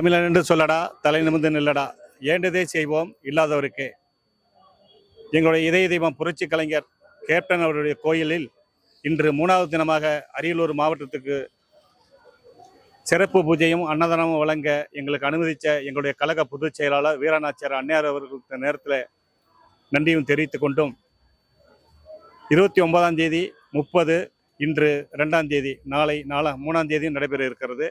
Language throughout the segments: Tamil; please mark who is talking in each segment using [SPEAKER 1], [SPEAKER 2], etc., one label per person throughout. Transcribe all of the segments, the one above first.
[SPEAKER 1] தமிழன் என்று சொல்லடா தலை நிமிர்ந்து நில்லடா. ஏண்டதே செய்வோம் இல்லாதவருக்கே. எங்களுடைய இதய தெய்வம் புரட்சி கலைஞர் கேப்டன் அவருடைய கோயிலில் இன்று மூணாவது தினமாக அரியலூர் மாவட்டத்துக்கு சிறப்பு பூஜையும் அன்னதானமும் வழங்க எங்களுக்கு அனுமதித்த எங்களுடைய கழக பொதுச் செயலாளர் வீரநாச்சியார் அன்னையார் அவர்களுக்கு நேரத்தில் நன்றியும் தெரிவித்து கொண்டும் இருபத்தி ஒன்பதாம் தேதி முப்பது இன்று ரெண்டாம் தேதி நாளை நாலாம் மூணாம் தேதியும் நடைபெற இருக்கிறது.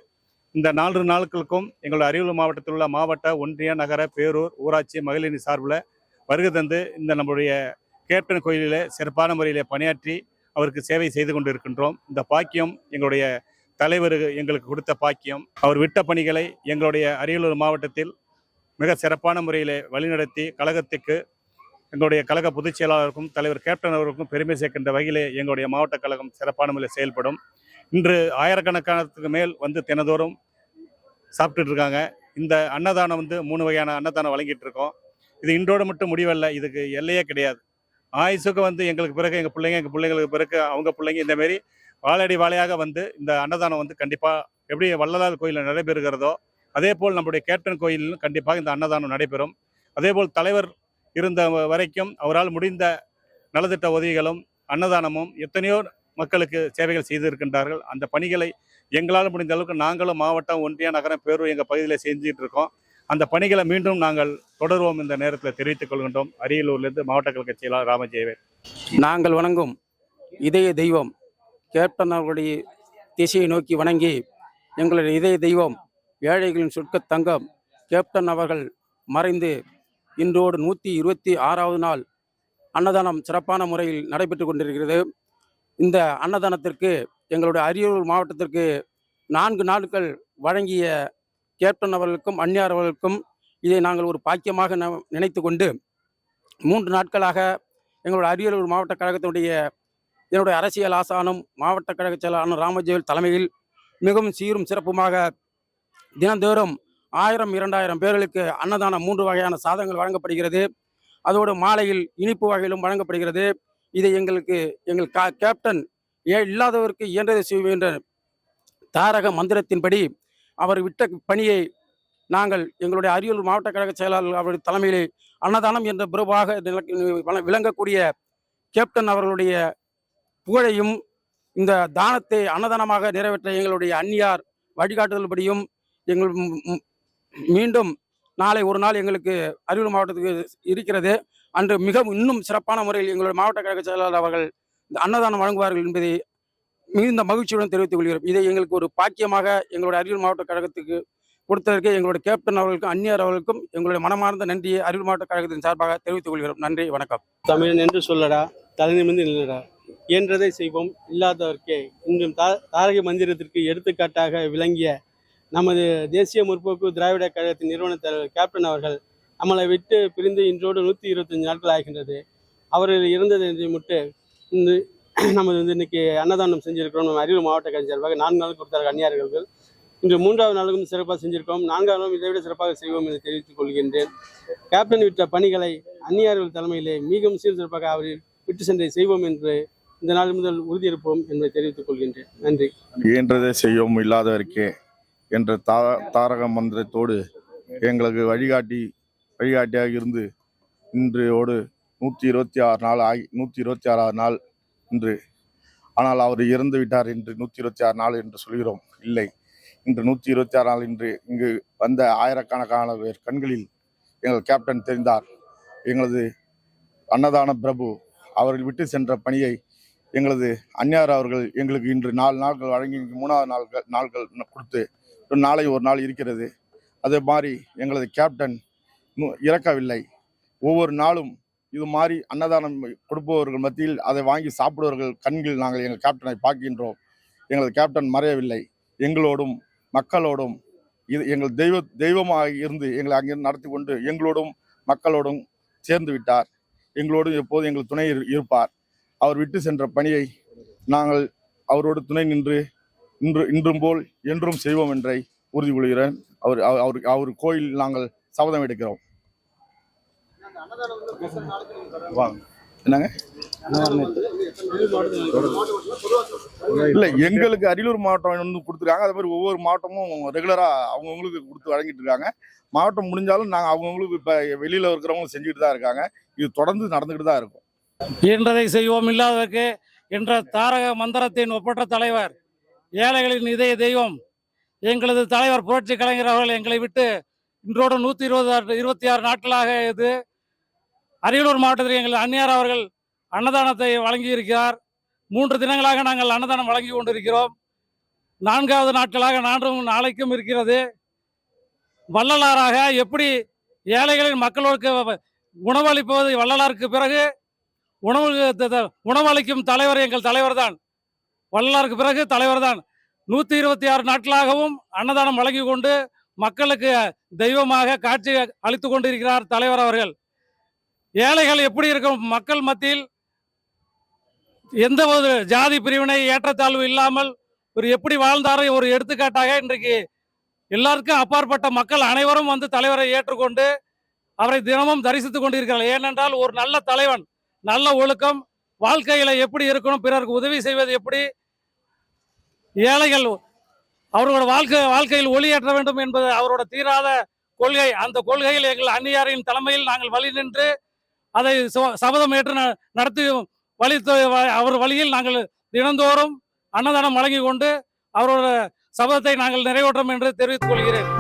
[SPEAKER 1] இந்த நான்கு நாட்களுக்கும் எங்கள் அரியலூர் மாவட்டத்தில் உள்ள மாவட்ட ஒன்றிய நகர பேரூர் ஊராட்சி மகளிர் சார்பில் வருகை தந்து இந்த நம்முடைய கேப்டன் கோயிலில் சிறப்பான முறையில் பணியாற்றி அவருக்கு சேவை செய்து கொண்டிருக்கின்றோம். இந்த பாக்கியம் எங்களுடைய தலைவர் எங்களுக்கு கொடுத்த பாக்கியம். அவர் விட்ட பணிகளை எங்களுடைய அரியலூர் மாவட்டத்தில் மிக சிறப்பான முறையில் வழிநடத்தி கழகத்துக்கு எங்களுடைய கழக பொதுச் செயலாளருக்கும் தலைவர் கேப்டன் அவருக்கும் பெருமை சேர்க்கின்ற வகையிலே எங்களுடைய மாவட்ட கழகம் சிறப்பான முறையில் செயல்படும். இன்று ஆயிரக்கணக்கானத்துக்கு மேல் வந்து தினதோறும் சாப்பிட்டுட்டு இருக்காங்க. இந்த அன்னதானம் வந்து மூணு வகையான அன்னதானம் வழங்கிட்டு இருக்கோம். இது இன்றோடு மட்டும் முடிவல்ல இதுக்கு எல்லையே கிடையாது. ஆயுசுக்கு வந்து எங்களுக்கு பிறகு எங்கள் பிள்ளைங்க எங்கள் பிள்ளைங்களுக்கு பிறகு அவங்க பிள்ளைங்க இந்தமாரி வாழடி வாழையாக வந்து இந்த அன்னதானம் வந்து கண்டிப்பாக எப்படி வள்ளலார் கோயிலில் நடைபெறுகிறதோ அதே போல் நம்முடைய கேப்டன் கோயிலும் கண்டிப்பாக இந்த அன்னதானம் நடைபெறும். அதே போல் தலைவர் இருந்த வரைக்கும் அவரால் முடிந்த நலத்திட்ட உதவிகளும் அன்னதானமும் எத்தனையோ மக்களுக்கு சேவைகள் செய்திருக்கின்றார்கள். அந்த பணிகளை எங்களால் முடிந்த அளவுக்கு நாங்களும் மாவட்டம் ஒன்றிய நகரம் பேரூர் எங்கள் பகுதியில் செஞ்சிட்டு இருக்கோம். அந்த பணிகளை மீண்டும் நாங்கள் தொடர்வோம் இந்த நேரத்தில் தெரிவித்துக் கொள்கின்றோம். அரியலூர்லேருந்து மாவட்ட கழக செயலாளர் ராமஜெயவேல்.
[SPEAKER 2] நாங்கள் வணங்கும் இதய தெய்வம் கேப்டன் அவர்களுடைய திசையை நோக்கி வணங்கி எங்களுடைய இதய தெய்வம் ஏழைகளின் சொற்க தங்கம் கேப்டன் அவர்கள் மறைந்து இன்றோடு நூற்றி இருபத்தி ஆறாவது நாள் அன்னதானம் சிறப்பான முறையில் நடைபெற்று கொண்டிருக்கிறது. இந்த அன்னதானத்திற்கு எங்களுடைய அரியலூர் மாவட்டத்திற்கு நான்கு நாட்கள் வழங்கிய கேப்டன் அவர்களுக்கும் அந்நியார் அவர்களுக்கும் இதை நாங்கள் ஒரு பாக்கியமாக ந- நினைத்து கொண்டு மூன்று நாட்களாக எங்களுடைய அரியலூர் மாவட்ட கழகத்தினுடைய என்னுடைய அரசியல் ஆசானும் மாவட்ட கழக செயலாளர் ராமஜெயல் தலைமையில் மிகவும் சீரும் சிறப்புமாக தினந்தோறும் ஆயிரம் இரண்டாயிரம் பேர்களுக்கு அன்னதானம் மூன்று வகையான சாதங்கள் வழங்கப்படுகிறது. அதோடு மாலையில் இனிப்பு வகையிலும் வழங்கப்படுகிறது. இதை எங்களுக்கு எங்கள் கா கேப்டன் ஏ இல்லாதவருக்கு இயன்றதை செய்வோம் என்ற தாரக மந்திரத்தின்படி அவர் விட்ட பணியை நாங்கள் எங்களுடைய அரியலூர் மாவட்ட கழக செயலாளர் அவருடைய தலைமையிலே அன்னதானம் என்ற பிரபாக நில- விளங்கக்கூடிய கேப்டன் அவர்களுடைய புகழையும் இந்த தானத்தை அன்னதானமாக நிறைவேற்ற எங்களுடைய அந்நியார் வழிகாட்டுதல்படியும் எங்கள் மீண்டும் நாளை ஒரு நாள் எங்களுக்கு அரியலூர் மாவட்டத்துக்கு இருக்கிறது. அன்று மிகவும் இன்னும் சிறப்பான முறையில் எங்களுடைய மாவட்ட கழக செயலாளர் அவர்கள் இந்த அன்னதானம் வழங்குவார்கள் என்பதை மிகுந்த மகிழ்ச்சியுடன் தெரிவித்துக் கொள்கிறோம். இதை எங்களுக்கு ஒரு பாக்கியமாக எங்களுடைய அரியலூர் மாவட்ட கழகத்துக்கு கொடுத்ததற்கு எங்களுடைய கேப்டன் அவர்களுக்கும் அந்நியர் அவர்களுக்கும் எங்களுடைய மனமார்ந்த நன்றியை அரியலூர் மாவட்ட கழகத்தின் சார்பாக தெரிவித்துக் கொள்கிறோம். நன்றி வணக்கம்.
[SPEAKER 3] தமிழன் என்று சொல்லடா தலை நிமிர்ந்து நில்லடா இயன்றதை செய்வோம் இல்லாதவர்க்கே இன்றும் தா தாரக மந்திரத்திற்கு எடுத்துக்காட்டாக விளங்கிய நமது தேசிய முற்போக்கு திராவிட கழகத்தின் நிறுவன தலைவர் கேப்டன் அவர்கள் நம்மளை விட்டு பிரிந்து இன்றோடு நூற்றி இருபத்தஞ்சு நாட்கள் ஆகின்றது. அவர்கள் இருந்ததை என்று முட்டு இந்த நமது வந்து இன்னைக்கு அன்னதானம் செஞ்சுருக்கிறோம். நம்ம அரியலூர் மாவட்ட கட்சி சார்பாக நான்கு நாள் கொடுத்தார் அந்நியார்கள் இன்று மூன்றாவது நாளுக்கும் சிறப்பாக செஞ்சிருக்கோம் நான்காவது நாளும் இதை விட சிறப்பாக செய்வோம் என்று தெரிவித்துக் கொள்கின்றேன். கேப்டன் விட்ட பணிகளை அந்நியார்கள் தலைமையிலே மிகவும் சீர் சிறப்பாக அவர் விட்டு சென்றை செய்வோம் என்று இந்த நாள் முதல் உறுதியெடுப்போம் என்பதை தெரிவித்துக் கொள்கின்றேன். நன்றி.
[SPEAKER 4] இயன்றதை செய்யவும் இல்லாதவர்க்கே என்ற தா தாரக மந்திரத்தோடு எங்களுக்கு வழிகாட்டி வழிகாட்டியாக இருந்து இன்றையோடு நூற்றி இருபத்தி ஆறு நாள் ஆகி நூற்றி இருபத்தி ஆறாவது நாள் இன்று. ஆனால் அவர் இறந்து விட்டார் என்று நூற்றி இருபத்தி ஆறு நாள் என்று சொல்கிறோம். இல்லை. இன்று நூற்றி இருபத்தி ஆறு நாள் இன்று இங்கு வந்த ஆயிரக்கணக்கான பேர் கண்களில் எங்கள் கேப்டன் தெரிந்தார். எங்களது அன்னதான பிரபு அவர்கள் விட்டு சென்ற பணியை எங்களது அந்நியார் அவர்கள் எங்களுக்கு இன்று நாலு நாட்கள் வழங்கி மூணாவது நாட்கள் நாட்கள் கொடுத்து நாளை ஒரு நாள் இருக்கிறது. அதே மாதிரி எங்களது கேப்டன் இறக்கவில்லை. ஒவ்வொரு நாளும் இது மாதிரி அன்னதானம் கொடுப்பவர்கள் மத்தியில் அதை வாங்கி சாப்பிடுவர்கள் கண்கள் நாங்கள் எங்கள் கேப்டனை பார்க்கின்றோம். எங்களது கேப்டன் மறையவில்லை. எங்களோடும் மக்களோடும் இது எங்கள் தெய்வ தெய்வமாக இருந்து எங்களை அங்கிருந்து நடத்தி கொண்டு எங்களோடும் மக்களோடும் சேர்ந்து விட்டார். எங்களோடும் எப்போதும் எங்கள் துணை இரு- இருப்பார். அவர் விட்டு சென்ற பணியை நாங்கள் அவரோடு துணை நின்று இன்று இன்றும் போல் என்றும் செய்வோம் என்றை உறுதி கொள்கிறேன் அவர் அவர் அவர் அவர் கோயில் நாங்கள் சபதம் எடுக்கிறோம். வாங்க என்னங்க? இல்லை எங்களுக்கு அரியலூர் மாவட்டம் வந்து கொடுத்துருக்காங்க. அதே மாதிரி ஒவ்வொரு மாவட்டமும் ரெகுலராக அவங்கவுங்களுக்கு கொடுத்து வழங்கிட்டு இருக்காங்க மாவட்டம் முடிஞ்சாலும் நாங்கள் அவங்கவுங்களுக்கு இப்போ வெளியில் இருக்கிறவங்க செஞ்சுட்டு தான் இருக்காங்க. இது தொடர்ந்து நடந்துகிட்டு தான் இருக்கும்.
[SPEAKER 5] இயன்றதை செய்வோம் இல்லாததற்கு என்ற தாரக மந்திரத்தின் ஒப்பற்ற தலைவர் ஏழைகளின் இதய தெய்வம் எங்களது தலைவர் புரட்சி கலைஞர் அவர்கள் எங்களை விட்டு இன்றோடு நூற்றி இருபது இருபத்தி ஆறு நாட்களாக இது அரியலூர் மாவட்டத்தில் எங்கள் அந்நியார் அவர்கள் அன்னதானத்தை வழங்கியிருக்கிறார். மூன்று தினங்களாக நாங்கள் அன்னதானம் வழங்கி கொண்டிருக்கிறோம். நான்காவது நாட்களாக நான்கும் நாளைக்கும் இருக்கிறது. வள்ளலாராக எப்படி ஏழைகளின் மக்களுக்கு உணவளிப்பது வள்ளலாருக்கு பிறகு? உணவு த- த- உணவளிக்கும் தலைவர் எங்கள் தலைவர் தான் வள்ளலாருக்கு பிறகு தலைவர் தான் நூற்றி இருபத்தி ஆறு நாட்களாகவும் அன்னதானம் வழங்கி கொண்டு மக்களுக்கு தெய்வமாக காட்சி அளித்து கொண்டிருக்கிறார் தலைவர் அவர்கள். ஏழைகள் எப்படி இருக்கும்? மக்கள் மத்தியில் எந்த ஒரு ஜாதி பிரிவினை ஏற்றத்தாழ்வு இல்லாமல் ஒரு எப்படி வாழ்ந்தாரோ ஒரு எடுத்துக்காட்டாக இன்றைக்கு எல்லாருக்கும் அப்பாற்பட்ட மக்கள் அனைவரும் வந்து தலைவரை ஏற்றுக்கொண்டு அவரை தினமும் தரிசித்துக் கொண்டிருக்கிறார்கள். ஏனென்றால் ஒரு நல்ல தலைவன் நல்ல ஒழுக்கம் வாழ்க்கையில எப்படி இருக்கணும் பிறருக்கு உதவி செய்வது எப்படி ஏழைகள் அவர்களோட வாழ்க்கை வாழ்க்கையில் ஒளியேற்ற வேண்டும் என்பது அவரோட தீராத கொள்கை. அந்த கொள்கையில் எங்கள் அந்நியாரின் தலைமையில் நாங்கள் வழி நின்று அதை சபதம் ஏற்று ந- நடத்தி வழி அவர் வழியில் நாங்கள் தினந்தோறும் அன்னதானம் வழங்கி கொண்டு அவரோட சபதத்தை நாங்கள் நிறைவேற்றோம் என்று தெரிவித்துக் கொள்கிறேன்.